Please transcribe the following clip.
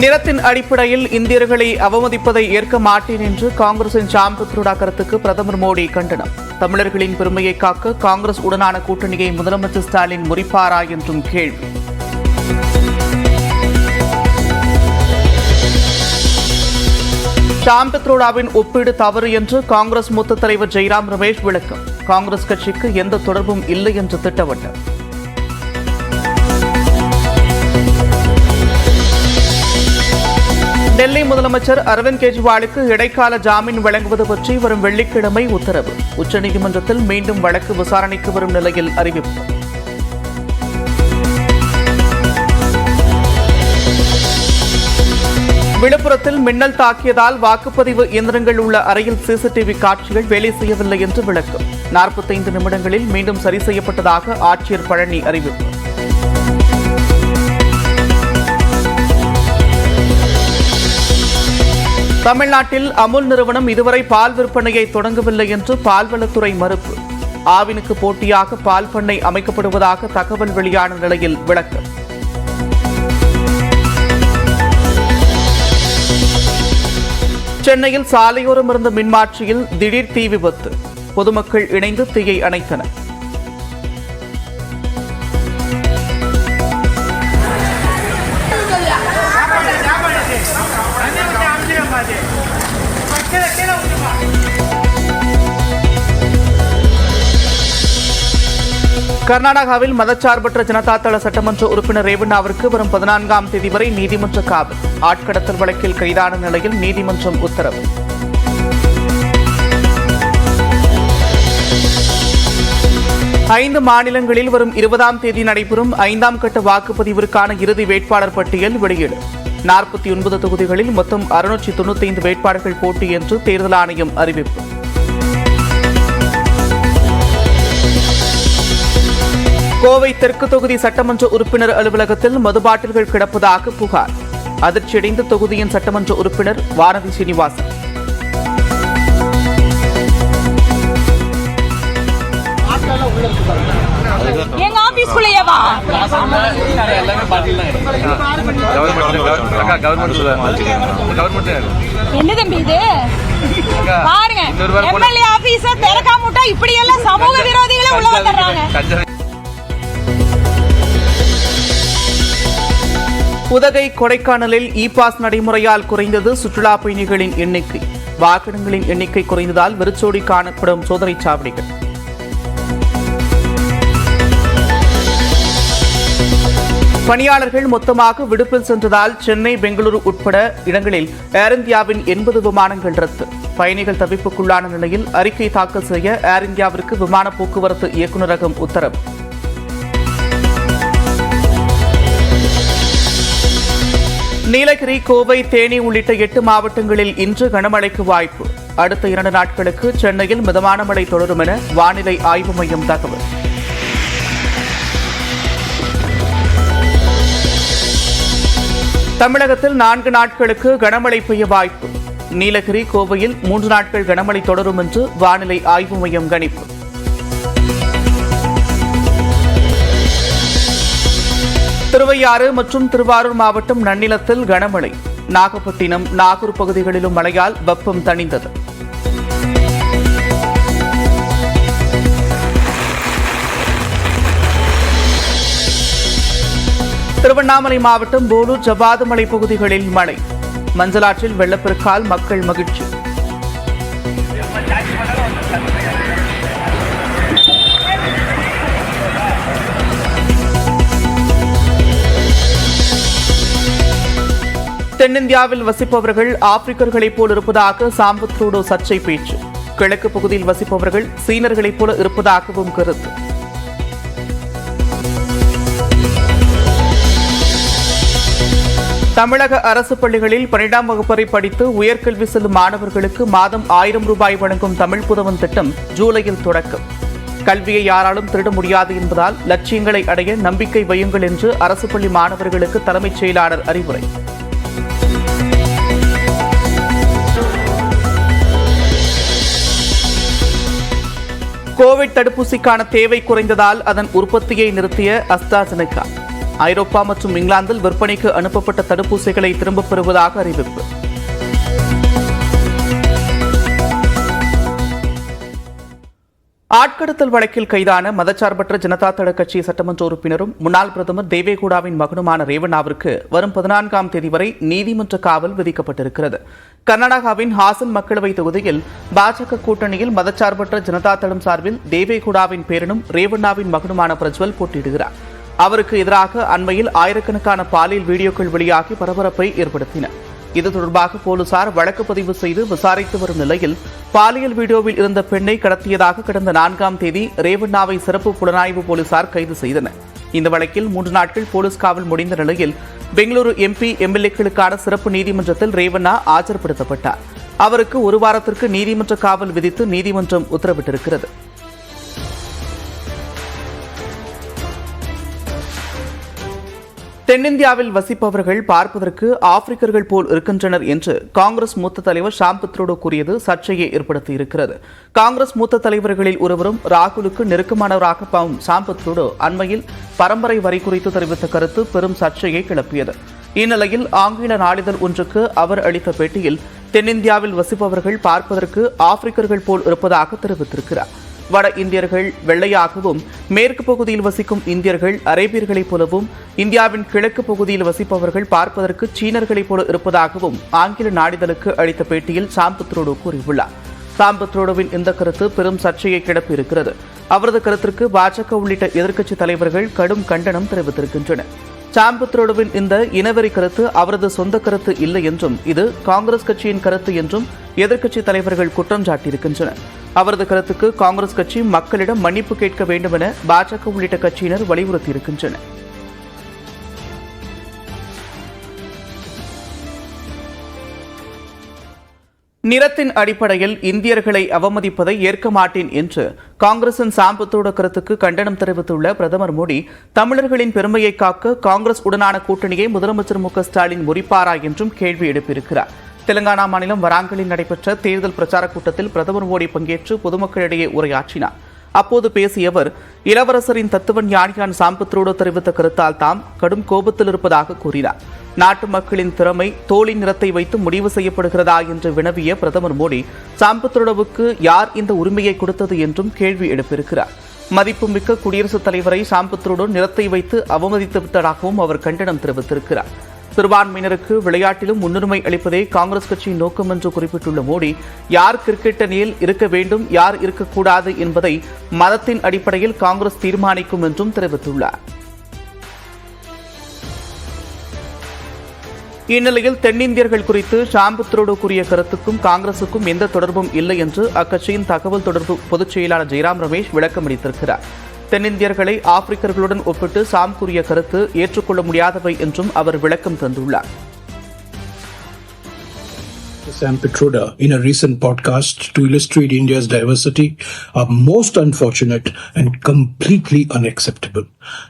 நிறத்தின் அடிப்படையில் இந்தியர்களை அவமதிப்பதை ஏற்க மாட்டேன் என்று காங்கிரசின் சாம்பித்ருடா கருத்துக்கு பிரதமர் மோடி கண்டனம். தமிழர்களின் பெருமையை காக்க காங்கிரஸ் உடனான கூட்டணியை முதலமைச்சர் ஸ்டாலின் முறிப்பாரா என்றும் கேள்வி. சாம்பித்ரோடாவின் ஒப்பீடு தவறு என்று காங்கிரஸ் மூத்த தலைவர் ஜெய்ராம் ரமேஷ் விளக்கம். காங்கிரஸ் கட்சிக்கு எந்த தொடர்பும் இல்லை என்று திட்டவட்டம் டெல்லி முதலமைச்சர் அரவிந்த் கெஜ்ரிவாலுக்கு இடைக்கால ஜாமீன் வழங்குவது பற்றி வரும் வெள்ளிக்கிழமை உத்தரவு. உச்சநீதிமன்றத்தில் மீண்டும் வழக்கு விசாரணைக்கு வரும் நிலையில் அறிவிப்பு. விழுப்புரத்தில் மின்னல் தாக்கியதால் வாக்குப்பதிவு இயந்திரங்கள் உள்ள அறையில் சிசிடிவி காட்சிகள் வேலை செய்யவில்லை என்று விளக்கம். நாற்பத்தைந்து நிமிடங்களில் மீண்டும் சரி செய்யப்பட்டதாக ஆட்சியர் பழனி அறிவிப்பு. தமிழ்நாட்டில் அமுல் நிறுவனம் இதுவரை பால் விற்பனையை தொடங்கவில்லை என்று பால்வளத்துறை மறுப்பு. ஆவினுக்கு போட்டியாக பால் பண்ணை அமைக்கப்படுவதாக தகவல் வெளியான நிலையில் விளக்கம் சென்னையில் சாலையோரம் இருந்த மின்மாற்றியில் திடீர் தீ விபத்து. பொதுமக்கள் இணைந்து தீயை அணைத்தனர். கர்நாடகாவில் மதச்சார்பற்ற ஜனதா தள சட்டமன்ற உறுப்பினர் ரேவண்ணாவிற்கு வரும் பதினான்காம் தேதி வரை நீதிமன்ற காவல். ஆட்கடத்தல் வழக்கில் கைதான நிலையில் நீதிமன்றம் உத்தரவு. ஐந்து மாநிலங்களில் வரும் இருபதாம் தேதி நடைபெறும் ஐந்தாம் கட்ட வாக்குப்பதிவிற்கான இறுதி வேட்பாளர் பட்டியல் வெளியீடு. நாற்பத்தி ஒன்பது தொகுதிகளில் மொத்தம் அறுநூற்றி தொண்ணூத்தி ஐந்து வேட்பாளர்கள் போட்டி என்று தேர்தல் ஆணையம் அறிவிப்பு. கோவை தெற்கு தொகுதி சட்டமன்ற உறுப்பினர் அலுவலகத்தில் மதுபாட்டில்கள் கிடப்பதாக புகார். அதிர்ச்சியடைந்த தொகுதியின் சட்டமன்ற உறுப்பினர் வானதி சீனிவாசன். எங்க ஆபீஸ்க்குள்ளேயே வா. அக்கா கவர்மெண்ட் கவர்மெண்ட் என்ன தம்பி இது? பாருங்க இன்னொரு வாரம் போனா- எம்எல்ஏ ஆபீஸ திறக்காம விட்டா இப்படி எல்லாம் சமூக விரோதிகளே உள்ள வந்துடுறாங்க. உதகை கொடைக்கானலில் இ பாஸ் நடைமுறையால் குறைந்தது சுற்றுலா பயணிகளின் எண்ணிக்கை. வாகனங்களின் எண்ணிக்கை குறைந்ததால் வெறிச்சோடி காணப்படும் சோதனை சாவடிகள். பணியாளர்கள் மொத்தமாக விடுப்பில் சென்றதால் சென்னை பெங்களூரு உட்பட இடங்களில் ஏர் இந்தியாவின் எண்பது விமானங்கள் ரத்து. பயணிகள் தவிப்புக்குள்ளான நிலையில் அறிக்கை தாக்கல் செய்ய ஏர் இந்தியாவிற்கு விமான போக்குவரத்து இயக்குநரகம் உத்தரவு. நீலகிரி கோவை தேனி உள்ளிட்ட எட்டு மாவட்டங்களில் இன்று கனமழைக்கு வாய்ப்பு. அடுத்த இரண்டு நாட்களுக்கு சென்னையில் மிதமான மழை தொடரும் என வானிலை ஆய்வு மையம் தகவல். தமிழகத்தில் நான்கு நாட்களுக்கு கனமழை பெய்ய வாய்ப்பு. நீலகிரி கோவையில் மூன்று நாட்கள் கனமழை தொடரும் என்று வானிலை ஆய்வு மையம் கணிப்பு. திருவையாறு மற்றும் திருவாரூர் மாவட்டம் நன்னிலத்தில் கனமழை. நாகப்பட்டினம் நாகூர் பகுதிகளிலும் மழையால் வெப்பம் தணிந்தது. திருவண்ணாமலை மாவட்டம் போலூர் ஜவாது மலை பகுதிகளில் மழை. மஞ்சளாற்றில் வெள்ளப்பெருக்கால் மக்கள் மகிழ்ச்சி. தென்னிந்தியாவில் வசிப்பவர்கள் ஆப்பிரிக்கர்களைப் போல் இருப்பதாக சாம்பத் ரூடோ சர்ச்சை பேச்சு. கிழக்கு பகுதியில் வசிப்பவர்கள் சீனர்களைப் போல இருப்பதாகவும் கருத்து. தமிழக அரசு பள்ளிகளில் பன்னிரண்டாம் வகுப்பறை படித்து உயர்கல்வி செல்லும் மாணவர்களுக்கு மாதம் ஆயிரம் ரூபாய் வழங்கும் தமிழ் புதவன் திட்டம் ஜூலையில் தொடக்கம். கல்வியை யாராலும் திருட முடியாது என்பதால் லட்சியங்களை அடைய நம்பிக்கை வையுங்கள் என்று அரசு பள்ளி மாணவர்களுக்கு தலைமைச் செயலாளர் அறிவுரை. கோவிட் தடுப்பூசிக்கான தேவை குறைந்ததால் அதன் உற்பத்தியை நிறுத்திய அஸ்தாசெனகா ஐரோப்பா மற்றும் இங்கிலாந்தில் விற்பனைக்கு அனுப்பப்பட்ட தடுப்பூசிகளை திரும்பப் பெறுவதாக அறிவிப்பு. ஆட்கடத்தல் வழக்கில் கைதான மதச்சார்பற்ற ஜனதா தள கட்சி சட்டமன்ற உறுப்பினரும் முன்னாள் பிரதமர் தேவேகவுடாவின் மகனுமான ரேவண்ணாவிற்கு வரும் பதினான்காம் தேதி வரை நீதிமன்ற காவல் விதிக்கப்பட்டிருக்கிறது. கர்நாடகாவின் ஹாசன் மக்களவை தொகுதியில் பாஜக கூட்டணியில் மதச்சார்பற்ற ஜனதா தளம் சார்பில் தேவேகுடாவின் பேரனும் ரேவண்ணாவின் மகனுமான பிரஜ்வல் போட்டியிடுகிறார். அவருக்கு எதிராக அண்மையில் ஆயிரக்கணக்கான பாலியல் வீடியோக்கள் வெளியாகி பரபரப்பை ஏற்படுத்தின. இது தொடர்பாக போலீசார் வழக்கு பதிவு செய்து விசாரித்து வரும் நிலையில் பாலியல் வீடியோவில் இருந்த பெண்ணை கடத்தியதாக கடந்த நான்காம் தேதி ரேவண்ணாவை சிறப்பு புலனாய்வு போலீசார் கைது செய்தனர். இந்த வழக்கில் மூன்று நாட்கள் போலீஸ் காவல் முடிந்த நிலையில் பெங்களூரு எம்பி எம்எல்ஏக்களுக்கான சிறப்பு நீதிமன்றத்தில் ரேவண்ணா ஆஜர்படுத்தப்பட்டார். அவருக்கு ஒரு வாரத்திற்கு நீதிமன்ற காவல் விதித்து நீதிமன்றம் உத்தரவிட்டிருக்கிறது. தென்னிந்தியாவில் வசிப்பவர்கள் பார்ப்பதற்கு ஆப்பிரிக்கர்கள் போல் இருக்கின்றனர் என்று காங்கிரஸ் மூத்த தலைவர் ஷாம் பித்ரோடோ கூறியது சர்ச்சையை ஏற்படுத்தியிருக்கிறது காங்கிரஸ் மூத்த தலைவர்களில் ஒருவரும் ராகுலுக்கு நெருக்கமானவராக பாவும் ஷாம் பித்ரோடோ அண்மையில் பரம்பரை வரி குறித்து தெரிவித்த கருத்து பெரும் சர்ச்சையை கிளப்பியது. இந்நிலையில் ஆங்கில நாளிதழ் ஒன்றுக்கு அவர் அளித்த பேட்டியில் தென்னிந்தியாவில் வசிப்பவர்கள் பார்ப்பதற்கு ஆப்பிரிக்கர்கள் போல் இருப்பதாக தெரிவித்திருக்கிறார். வட இந்தியர்கள் வெள்ளையாகவும் மேற்கு பகுதியில் வசிக்கும் இந்தியர்கள் அரேபியர்களைப் போலவும் இந்தியாவின் கிழக்கு பகுதியில் வசிப்பவர்கள் பார்ப்பதற்கு சீனர்களைப் போல இருப்பதாகவும் ஆங்கில நாளிதழுக்கு அளித்த பேட்டியில் சாம்பத்ரோடு கூறியுள்ளார். சாம்பத்ரோடுவின் இந்த கருத்து பெரும் சர்ச்சையை கிளப்பியிருக்கிறது. அவரது கருத்திற்கு பாஜக உள்ளிட்ட எதிர்க்கட்சித் தலைவர்கள் கடும் கண்டனம் தெரிவித்திருக்கின்றனர். சாம்பத்ரோடுவின் இந்த இனவெறி கருத்து அவரது சொந்த கருத்து இல்லை என்றும் இது காங்கிரஸ் கட்சியின் கருத்து என்றும் எதிர்க்கட்சித் தலைவர்கள் குற்றம் சாட்டியிருக்கின்றனர். அவரது கருத்துக்கு காங்கிரஸ் கட்சி மக்களிடம் மன்னிப்பு கேட்க வேண்டும் என பாஜக உள்ளிட்ட கட்சியினர் வலியுறுத்தியிருக்கின்றனர். நிறத்தின் அடிப்படையில் இந்தியர்களை அவமதிப்பதை ஏற்க மாட்டேன் என்று காங்கிரசின் சாம்பத்தோட கருத்துக்கு கண்டனம் தெரிவித்துள்ள பிரதமர் மோடி தமிழர்களின் பெருமையை காக்க காங்கிரஸ் உடனான கூட்டணியை முதலமைச்சர் மு ஸ்டாலின் முறிப்பாரா என்றும் கேள்வி எழுப்பியிருக்கிறார். தெலுங்கானா மாநிலம் வராங்கலில் நடைபெற்ற தேர்தல் பிரச்சாரக் கூட்டத்தில் பிரதமர் மோடி பங்கேற்று பொதுமக்களிடையே உரையாற்றினார். அப்போது பேசிய அவர் இளவரசரின் தத்துவ ஞானியான் சாம்பத்ரோடு தெரிவித்த கருத்தால் தாம் கடும் கோபத்தில் இருப்பதாக கூறினார். நாட்டு மக்களின் திறமை தோளின் நிறத்தை வைத்து முடிவு செய்யப்படுகிறதா என்று வினவிய பிரதமர் மோடி சாம்பத்ரோடவுக்கு யார் இந்த உரிமையை கொடுத்தது என்றும் கேள்வி எழுப்பியிருக்கிறார். மதிப்புமிக்க குடியரசுத் தலைவரை சாம்பத்ரோடு நிறத்தை வைத்து அவமதித்து விட்டதாகவும் அவர் கண்டனம் தெரிவித்திருக்கிறார். சிறுபான்மையினருக்கு விளையாட்டிலும் முன்னுரிமை அளிப்பதே காங்கிரஸ் கட்சியின் நோக்கம் என்று குறிப்பிட்டுள்ள மோடி யார் கிரிக்கெட் அணியில் இருக்க வேண்டும் யார் இருக்கக்கூடாது என்பதை மதத்தின் அடிப்படையில் காங்கிரஸ் தீர்மானிக்கும் என்றும் தெரிவித்துள்ளார். இந்நிலையில் தென்னிந்தியர்கள் குறித்து ஷாம்புத்ரோடு கூறிய கருத்துக்கும் காங்கிரசுக்கும் எந்த தொடர்பும் இல்லை என்று அக்கட்சியின் தகவல் தொடர்பு பொதுச் செயலாளர் ஜெயராம் ரமேஷ் விளக்கம் அளித்திருக்கிறார் தென்னிந்தியர்களை ஆப்பிரிக்கர்களுடன் ஒப்பிட்டு சாம் கூறிய கருத்து ஏற்றுக்கொள்ள முடியாதவை என்றும் அவர் விளக்கம் தந்துள்ளார் Sam Petruda in a recent podcast to illustrate India's diversity are most unfortunate and completely unacceptable.